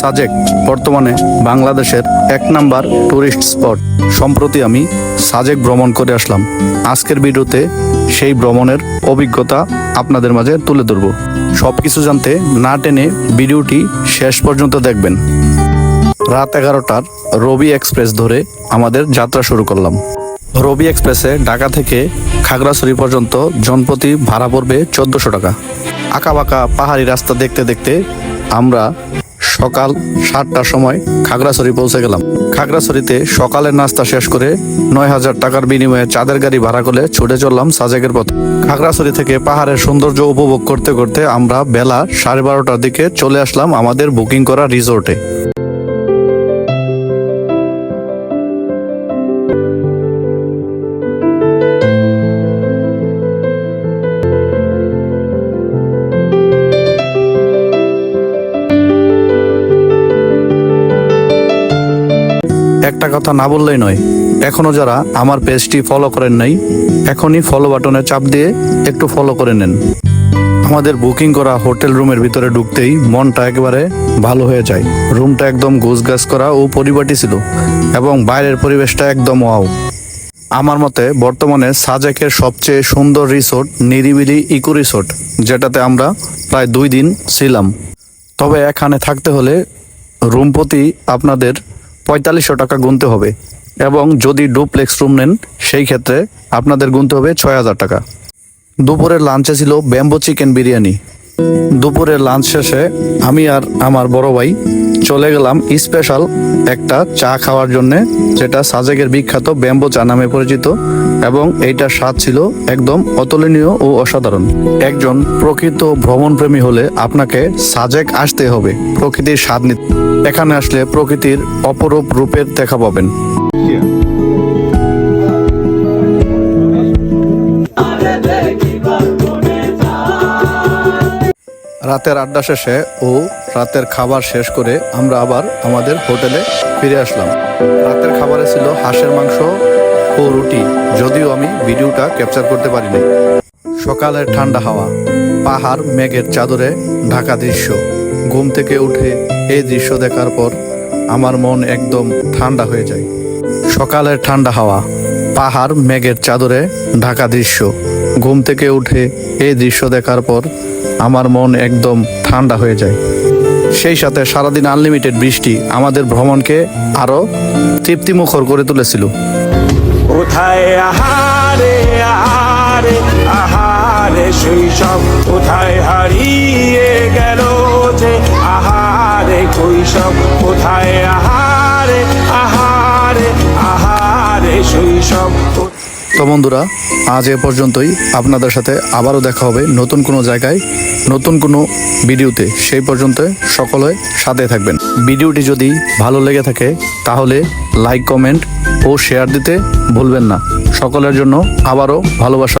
সাজেক বর্তমানে বাংলাদেশের এক নাম্বার টুরিস্ট স্পট সম্প্রতি আমি সাজেক ভ্রমণ করে আসলাম। আজকের ভিডিওতে সেই ভ্রমণের অভিজ্ঞতা আপনাদের মাঝে তুলে ধরব। সব কিছু জানতে না টেনে ভিডিওটি শেষ পর্যন্ত দেখবেন। রাত এগারোটার রবি এক্সপ্রেস ধরে আমাদের যাত্রা শুরু করলাম। রবি এক্সপ্রেসে ঢাকা থেকে খাগড়াছড়ি পর্যন্ত জনপ্রতি ভাড়া পড়বে চোদ্দশো টাকা। আঁকাবাঁকা পাহাড়ি রাস্তা দেখতে দেখতে আমরা সকাল সাতটার সময় খাগড়াছড়ি পৌঁছে গেলাম। খাগড়াছড়িতে সকালের নাস্তা শেষ করে নয় হাজার টাকার বিনিময়ে চাঁদের গাড়ি ভাড়া করে ছুটে চললাম সাজেকের পথে। খাগড়াছড়ি থেকে পাহাড়ের সৌন্দর্য উপভোগ করতে করতে আমরা বেলা সাড়ে বারোটার দিকে চলে আসলাম আমাদের বুকিং করা রিসোর্টে। একটা কথা না বললেই নয়। এখনও যারা আমার পেজটি ফলো করেন নাই, এখনই ফলো বাটনে চাপ দিয়ে একটু ফলো করে নেন। আমাদের বুকিং করা হোটেল রুমের ভিতরে ঢুকতেই মনটা একেবারে ভালো হয়ে যায়। রুমটা একদম গোছগাছ করা ও পরিপাটি ছিল এবং বাইরের পরিবেশটা একদম ওয়াও। আমার মতে বর্তমানে সাজেকের সবচেয়ে সুন্দর রিসোর্ট নিরিবিলি ইকো রিসোর্ট যেটাতে আমরা প্রায় দুই দিন ছিলাম। তবে এখানে থাকতে হলে রুম প্রতি আপনাদের পঁয়তাল্লিশশো টাকা গুনতে হবে। এবং যদি ডুপ্লেক্স রুম নেন, সেই ক্ষেত্রে আপনাদের গুনতে হবে ছয় হাজার টাকা। দুপুরের লাঞ্চে ছিল ব্যাম্বো চিকেন বিরিয়ানি। দুপুরের লাঞ্চ শেষে আমি আর আমার বড় ভাই চলে গেলাম স্পেশাল একটা চা খাওয়ার জন্য, যেটা সাজেকের বিখ্যাত ব্যাম্বো চা নামে পরিচিত এবং এইটার স্বাদ ছিল একদম অতুলনীয় ও অসাধারণ। একজন প্রকৃত ভ্রমণপ্রেমী হলে আপনাকে সাজেক আসতে হবে, প্রকৃতির স্বাদ নিতে। এখানে আসলে প্রকৃতির অপরূপ রূপের দেখা পাবেন। রাতের আড্ডা শেষে ও রাতের খাবার শেষ করে আমরা আবার আমাদের হোটেলে ফিরে আসলাম। রাতের খাবারে ছিল হাঁসের মাংস ও রুটি, যদিও আমি ভিডিওটা ক্যাপচার করতে পারিনি। সকালের ঠান্ডা হাওয়া, পাহাড় মেঘের চাদরে ঢাকা দৃশ্য, ঘুম থেকে উঠে এই দৃশ্য দেখার পর আমার মন একদম ঠান্ডা হয়ে যায়। সকালের ঠান্ডা হাওয়া, পাহাড় মেঘের চাদরে ঢাকা দৃশ্য ঘুম থেকে উঠে এই দৃশ্য দেখার পর আমার মন একদম ঠান্ডা হয়ে যায়। সেই সাথে সারাদিন আনলিমিটেড বৃষ্টি আমাদের ভ্রমণকে আরও তৃপ্তিমুখর করে তুলেছিল। কোথায় আহারে আহারে আহারে শৈশব কোথায় হারিয়ে গেল যে আহারে কৈশব কোথায় আহারে আহারে আহারে শৈশব তো বন্ধুরা, আজ এ পর্যন্তই। আপনাদের সাথে আবারও দেখা হবে নতুন কোনো জায়গায়, নতুন কোনো ভিডিওতে। সেই পর্যন্ত সকলে সাথে থাকবেন। ভিডিওটি যদি ভালো লেগে থাকে, তাহলে লাইক, কমেন্ট ও শেয়ার দিতে ভুলবেন না। সকলের জন্য আবারও ভালোবাসা।